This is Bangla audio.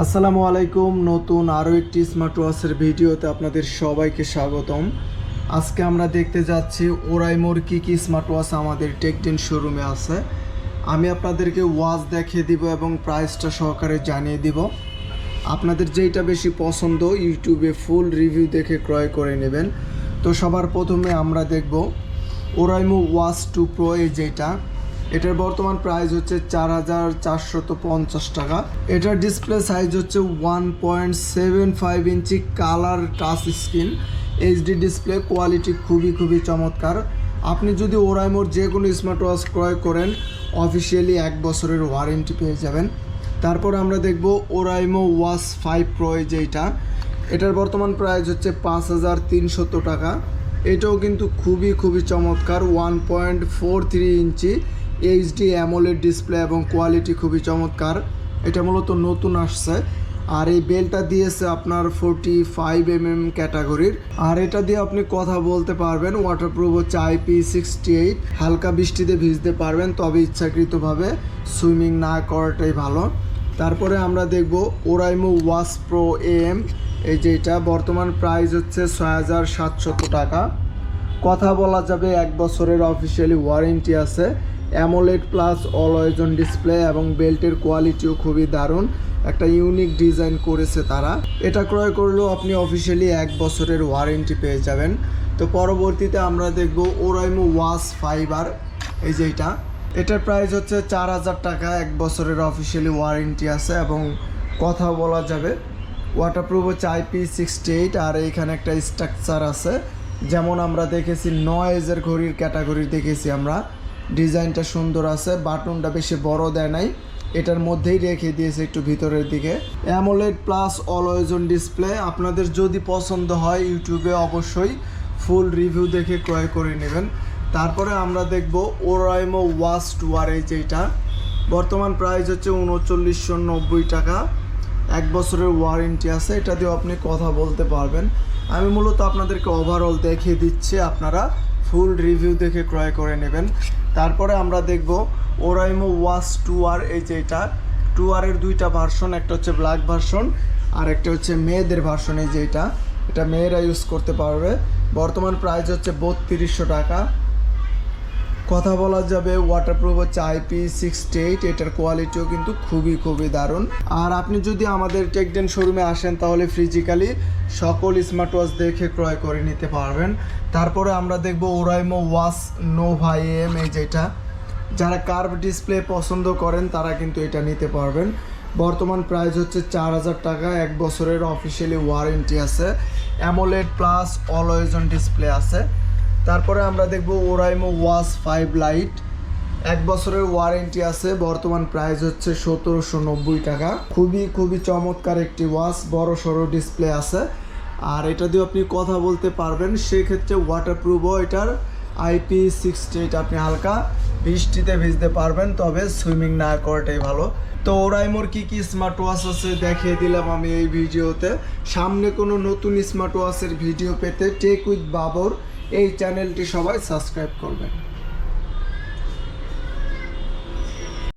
আসসালামু আলাইকুম, নতুন আরও একটি স্মার্ট ওয়াচের ভিডিওতে আপনাদের সবাইকে স্বাগতম। আজকে আমরা দেখতে যাচ্ছি ওরাইমোর কী কী স্মার্ট ওয়াচ আমাদের টেকটেন শোরুমে আছে। আমি আপনাদেরকে ওয়াচ দেখিয়ে দিব এবং প্রাইসটা সহকারে জানিয়ে দিব। আপনাদের যেইটা বেশি পছন্দ ইউটিউবে ফুল রিভিউ দেখে ক্রয় করে নেবেন। তো সবার প্রথমে আমরা দেখব ওরাইমো ওয়াচ টু প্রো যেটা। এটার বর্তমান প্রাইস হচ্ছে চার হাজার চারশত পঞ্চাশ টাকা। এটার ডিসপ্লে সাইজ হচ্ছে one point seven five inch colour touch screen HD display quality খুবই খুবই চমৎকার। আপনি যদি ওরাইমোর যে কোনো স্মার্ট ওয়াচ ক্রয় করেন অফিসিয়ালি এক বছরের ওয়ারেন্টি পেয়ে যাবেন। তারপর আমরা দেখব ওরাইমো ওয়াচ ফাইভ প্রো যেটা এটার বর্তমান প্রাইস হচ্ছে পাঁচ হাজার তিনশত টাকা। এটাও কিন্তু খুবই খুবই চমৎকার one point four three inch. HD AMOLED display এবং কোয়ালিটি খুবই চমৎকার। এটা মূলত নতুন আসছে। আর এই বেলটা দিয়েছে আপনার ফোরটি ফাইভ এম এম ক্যাটাগরির আর এটা দিয়ে আপনি কথা বলতে পারবেন ওয়াটারপ্রুফ হচ্ছে আইপি সিক্সটি এইট হালকা বৃষ্টিতে ভিজতে পারবেন, তবে ইচ্ছাকৃতভাবে সুইমিং না করাটাই ভালো। তারপরে আমরা দেখব ওরাইমো ওয়াস প্রো এম এই যেটা বর্তমান প্রাইস হচ্ছে ছয় হাজার সাতশত টাকা। কথা বলা যাবে, এক বছরের অফিসিয়ালি ওয়ারেন্টি আছে। AMOLED plus always on display এবং বেল্টের কোয়ালিটিও খুবই দারুণ। একটা ইউনিক ডিজাইন করেছে তারা। এটা ক্রয় করলেও আপনি অফিসিয়ালি এক বছরের ওয়ারেন্টি পেয়ে যাবেন। তো পরবর্তীতে আমরা দেখব ওরাইমো ওয়াস ফাইবার এই যে এটা। এটার প্রাইস হচ্ছে চার হাজার টাকা। এক বছরের অফিসিয়ালি ওয়ারেন্টি আছে এবং কথা বলা যাবে। ওয়াটারপ্রুফ হচ্ছে আইপি সিক্সটি এইট আর এইখানে একটা স্ট্রাকচার আছে। যেমন আমরা দেখেছি নয়েজের ঘড়ির ক্যাটাগরি দেখেছি আমরা। ডিজাইনটা সুন্দর আছে, বাটনটা বেশি বড় দেয় নাই। এটার মধ্যেই রেখে দিয়েছে একটু ভিতরের দিকে। অ্যামোলেড প্লাস অলওয়েজন ডিসপ্লে আপনাদের যদি পছন্দ হয় ইউটিউবে অবশ্যই ফুল রিভিউ দেখে ক্রয় করে নেবেন। তারপরে আমরা দেখব ওরাইমো ওয়াচ টুয়ার এই যেটা বর্তমান প্রাইস হচ্ছে উনচল্লিশশো নব্বই টাকা। এক বছরের ওয়ারেন্টি আছে, এটা দিয়েও আপনি কথা বলতে পারবেন। আমি মূলত আপনাদেরকে ওভারঅল দেখিয়ে দিচ্ছি, আপনারা ফুল রিভিউ দেখে ক্রয় করে নেবেন। তারপরে আমরা দেখব ওরাইমো ওয়াস টু আর এই যে এটা। টু আরের দুইটা ভার্সন একটা হচ্ছে ব্ল্যাক ভার্সন আর একটা হচ্ছে মেয়েদের ভার্সন এই যে এটা। এটা মেয়েরা ইউজ করতে পারবে। বর্তমান প্রাইস হচ্ছে বত্রিশশো টাকা। কথা বলা যাবে ওয়াটারপ্রুফ হচ্ছে আইপি সিক্সটি এইট এটার কোয়ালিটিও কিন্তু খুবই খুবই দারুণ। আর আপনি যদি আমাদের টেকডেন শোরুমে আসেন, তাহলে ফিজিক্যালি সকল স্মার্ট ওয়াচ দেখে ক্রয় করে নিতে পারবেন। তারপরে আমরা দেখব ওরাইমো ওয়াচ নোভা এম এই যেটা। যারা কার্ভ ডিসপ্লে পছন্দ করেন, তারা কিন্তু এটা নিতে পারবেন। বর্তমান প্রাইস হচ্ছে চার হাজার টাকা, এক বছরের অফিসিয়ালি ওয়ারেন্টি আছে। AMOLED plus always on display আছে। তারপরে আমরা দেখব ওরাইমো ওয়াচ ফাইভ লাইট। এক বছরের ওয়ারেন্টি আছে, বর্তমান প্রাইস হচ্ছে সতেরোশো নব্বই টাকা। খুবই খুবই চমৎকার একটি ওয়াচ বড় সড়ো ডিসপ্লে আছে। আর এটা দিয়ে আপনি কথা বলতে পারবেন, সেক্ষেত্রে ওয়াটারপ্রুফও এটার আইপি সিক্সটি এইট আপনি হালকা বৃষ্টিতে ভিজতে পারবেন, তবে সুইমিং না করাটাই ভালো। তো ওরাইমোর কী কী স্মার্ট ওয়াচ আছে দেখিয়ে দিলাম আমি এই ভিডিওতে। সামনে কোনো নতুন স্মার্ট ওয়াচের ভিডিও পেতে টেক উইথ বাবর এই চ্যানেলটি সবাই সাবস্ক্রাইব করবেন।